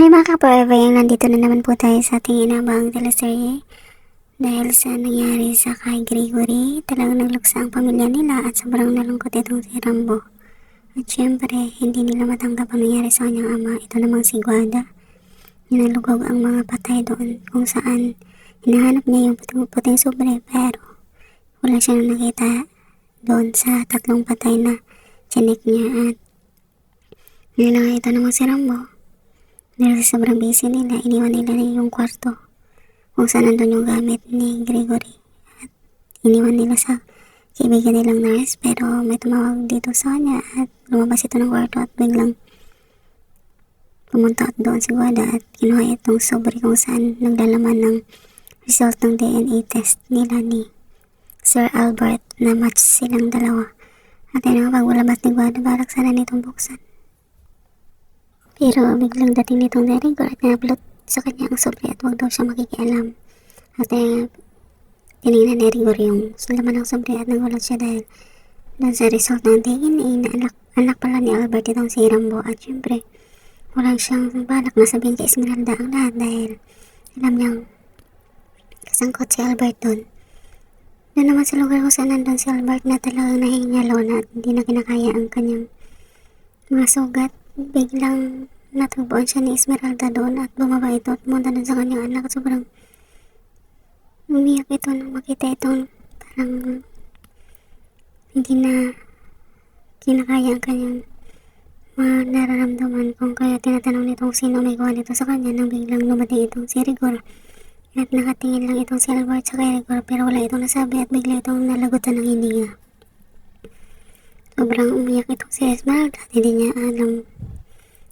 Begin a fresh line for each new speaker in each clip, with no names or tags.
Hi mga ka-forever, nandito na naman po tayo sa ating inabang teleserye. Dahil sa nangyari sa kay Gregory, talagang nagluksa ang pamilya nila at sobrang nalungkot itong si Rambo. At syempre, hindi nila matanggap ang nangyari sa kanyang ama. Ito namang si Guada. Ninalugog ang mga patay doon kung saan hinahanap niya yung puting, puting sobre pero wala siyang nakita doon sa tatlong patay na chinik niya at nga ito namang si Rambo. Dahil sa sobrang busy nila, iniwan nila na yung kwarto kung saan nandun yung gamit ni Gregory. At iniwan nila sa kaibigan nilang nurse pero may tumawag dito sa kanya at lumabas ito ng kwarto at biglang pumunta doon si Guada at kinuha itong sobre kung saan naglalaman ng result ng DNA test nila ni Sir Albert na match silang dalawa. At yun ang paglabas ni Guada barak sana nitong buksan. Pero biglang dating nitong Derringer at na-upload sa kanya ang sobre at huwag daw siya makikialam. At eh, tinignan ni Rigor yung laman ng sobre at nagulat siya dahil doon sa result ng DNA na anak, anak pala ni Albert itong si Rambo at syempre walang siyang balak na sabihin kay Esmeralda ang lahat dahil alam niyang kasangkot si Albert doon. Doon naman sa lugar kung saan nandun si Albert na talagang nahihingalo na at hindi na kinakaya ang kanyang mga sugat. Biglang natagpuan siya ni Esmeralda doon at bumaba ito at pumunta doon sa kanyang anak sobrang umiyak ito nang makita itong parang hindi na kinakaya ang kanyang nararamdaman kung kaya tinatanong nitong sino may gawa nito sa kanya nang biglang lumating itong si Rigor at nakatingin lang itong si Albert sa kay Rigor pero wala itong nasabi at bigla itong nalagutan ng hininga. Sobrang umiyak itong si Esmeralda hindi niya alam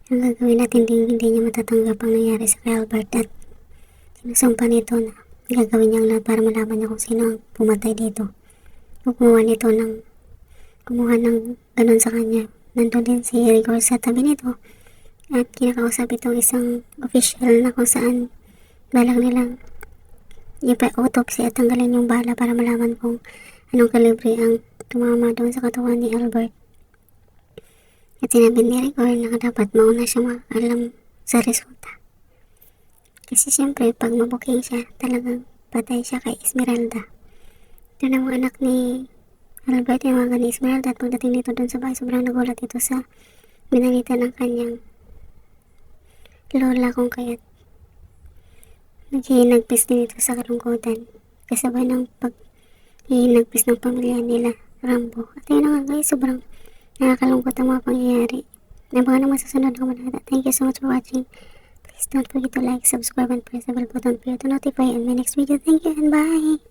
ang gagawin at hindi, hindi niya matatanggap ang nangyari sa kay Albert at sinusumpa nito na gagawin niya ang lahat para malaman niya kung sino ang pumatay dito. Kumuha nito ng kumuha ng ganun sa kanya. Nandun din si Rigor sa tabi nito at kinakausap itong isang official na kung saan balak nilang ipa-autopsy at tanggalin yung bala para malaman kung anong kalibre ang tumama doon sa katawan ni Albert. At sinabi ni Rigor na dapat mauna siya makaalam sa resulta. Kasi siyempre, pag mabuking siya, talagang patay siya kay Esmeralda. Ito na mga anak ni Albert, yung mga ni Esmeralda, at pagdating dito doon sa bahay, sobrang nagulat ito sa binanita ng kanyang lola kung kaya't naghihinagpis din ito sa kalungkutan. Kasabay ng pag hihinagpis ng pamilya nila, Rambo. At yun na nga guys, sobrang nakakalungkot ang mga pangyayari. Nabangan naman sa sunod ko manata. Thank you so much for watching. Please don't forget to like, subscribe, and press the bell button for you to notify on my next video. Thank you and bye!